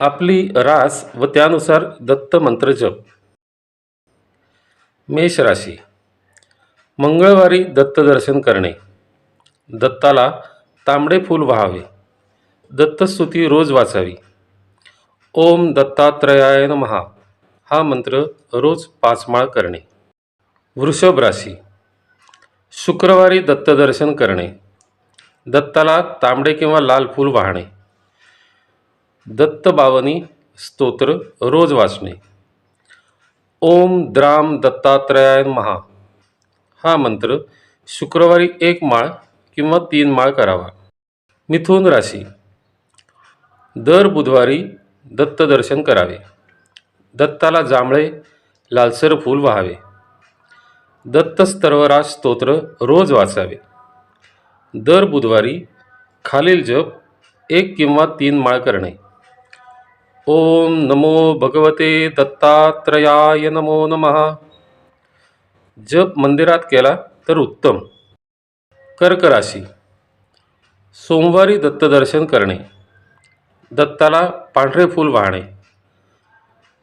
आपली रास व त्यानुसार दत्त मंत्र जप. मेष राशी. मंगळवारी दत्त दर्शन करणे. दत्ताला तांबडे फूल व्हावे. दत्तस्तुती रोज वाचावी. ओम दत्तात्रयाय महा हा मंत्र रोज पाचमाळ करणे. वृषभ राशी. शुक्रवारी दत्तदर्शन करणे. दत्ताला तांबडे किंवा लाल फूल वाहणे. दत्तबावनी स्तोत्र रोज वाचणे. ओम द्राम दत्तात्रयाय महा. हा मंत्र शुक्रवारी एक माळ किंवा तीन माळ करावा. मिथुन राशी. दर बुधवारी दत्तदर्शन करावे. दत्ताला जांभळे लालसर फूल व्हावे. दत्तस्तर्वराज स्तोत्र रोज वाचावे. दर बुधवारी खालील जप एक किंवा तीन माळ करणे. ओम नमो भगवते दत्तात्रयाय नमो नमः. जप मंदिरात केला तर उत्तम. कर्क राशी. सोमवारी दत्तदर्शन करणे. दत्ताला पांढरे फूल वाहणे.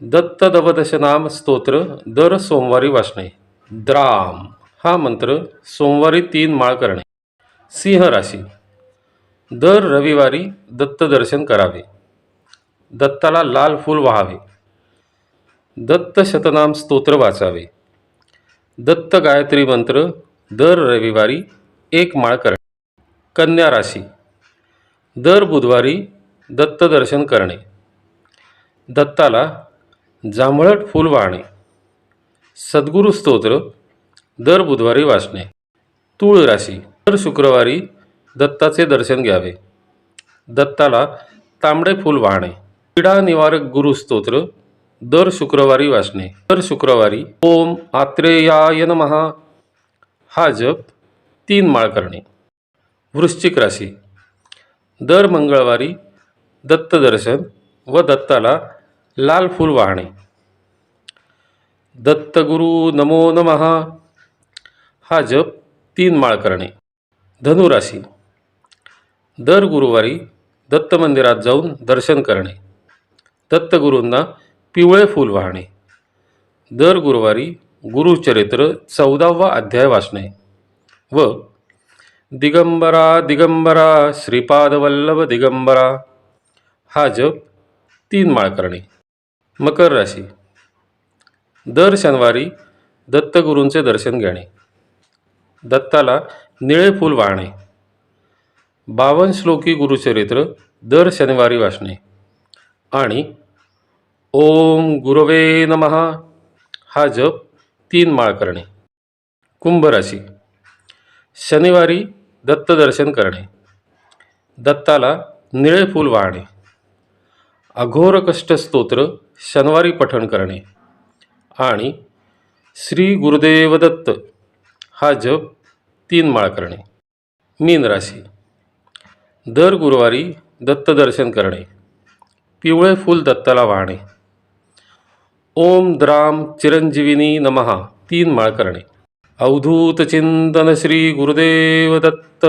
दत्त दवदशनाम स्तोत्र दर सोमवारी वाचणे. द्राम. हा मंत्र सोमवारी तीन माळ करणे. सिंह राशी. दर रविवारी दत्तदर्शन करावे. दत्ताला लाल फूल व्हावे. दत्त शतनाम स्तोत्र वाचावे. दत्त गायत्री मंत्र दर रविवारी एक माळ करणे. कन्या राशी. दर बुधवारी दत्त दर्शन करणे. दत्ताला जांभळट फूल वाहणे. सद्गुरू स्तोत्र दर बुधवारी वाचणे. तूळ राशी. दर शुक्रवारी दत्ताचे दर्शन घ्यावे. दत्ताला तांबडे फूल वाहणे. पीडा निवारक गुरुस्तोत्र दर शुक्रवारी वाचणे. दर शुक्रवारी ओम आत्रेयाय नमहा हा जप तीन माळ करणे. वृश्चिक राशी. दर मंगळवारी दत्तदर्शन व दत्ताला लाल फूल वाहणे. दत्तगुरु नमो नमहा हा जप तीन माळ करणे. धनुराशी दर गुरुवारी दत्त मंदिरात जाऊन दर्शन करणे. दत्तगुरूंना पिवळे फूल वाहणे. दर गुरुवारी गुरुचरित्र चौदावा अध्याय वाचणे व दिगंबरा दिगंबरा श्रीपादवल्लभ दिगंबरा हा जप तीन माळ करणे. मकर राशी. दर शनिवारी दत्तगुरूंचे दर्शन घेणे. दत्ताला निळे फूल वाहणे. बावन श्लोकी गुरुचरित्र दर शनिवारी वाचणे. आणि ओम गुरवे नमहा हा जप तीन माळ करणे. कुंभ राशी. शनिवारी दत्तदर्शन करणे. दत्ताला निळे फूल वाहणे. अघोर कष्ट स्तोत्र शनिवारी पठण करणे. आणि श्री गुरुदेव दत्त हा जप तीन माळ करणे. मीन राशी. दर गुरुवारी दत्तदर्शन करणे. पिवळे फूल दत्ताला वाहणे. ओम द्राम चिरंजीविनी नमहा तीन माळ करणे. अवधूत चिंतन श्री गुरुदेव दत्त.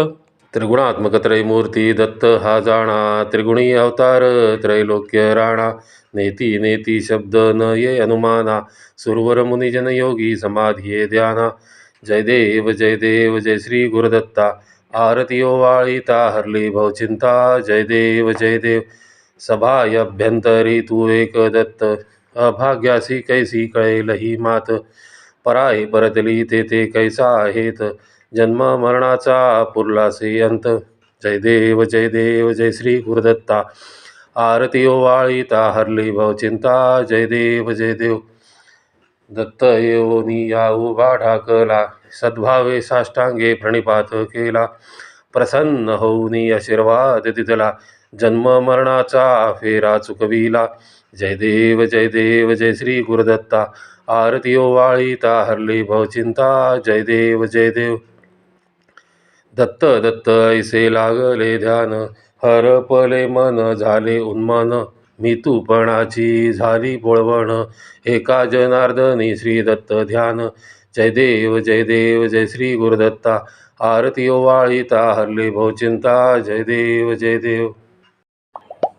त्रिगुणात्मक त्रयमूर्ती दत्त हा जाणा. त्रिगुणी अवतार त्रैलोक्य राणा. नेती नेती शब्द न ये अनुमाना. सुरवर मुनिजन योगी समाधिये ध्याना. जय देव जय देव जय श्री गुरुदत्ता. आरती ओवाळीता हरली भवचिंता जय देव जय देव. सभा अभ्यंतरी तू एक दत्त अभाग्यासी कैसी कळेल ही मात। पराई परतली ते ते कैसा आहेत जन्म मरणाचा पुरलासे अंत। जय देव जय देव जय श्री गुरुदत्ता। आरती ओवाळीता हरली भवचिंता जय देव जय देव। दत्त येऊनी या उभा ढाकला। सद्भावे साष्टांगे प्रणिपात केला। प्रसन्न होऊनी आशीर्वाद दिला जन्म मरणाचा फेरा चुकविला. जय देव जय देव जय श्री गुरुदत्ता. आरती ओवाळीता हरली भवचिंता जय देव जय देव. दत्त दत्त ऐसे लागले ध्यान. हरपले मन झाले उन्मान. मी तूपणाची झाली बोळवण. एका जनार्दनी श्री दत्त ध्यान. जय देव जय देव जय श्री गुरुदत्ता. आरती ओवाळीता हरली भवचिंता जय देव जय देव.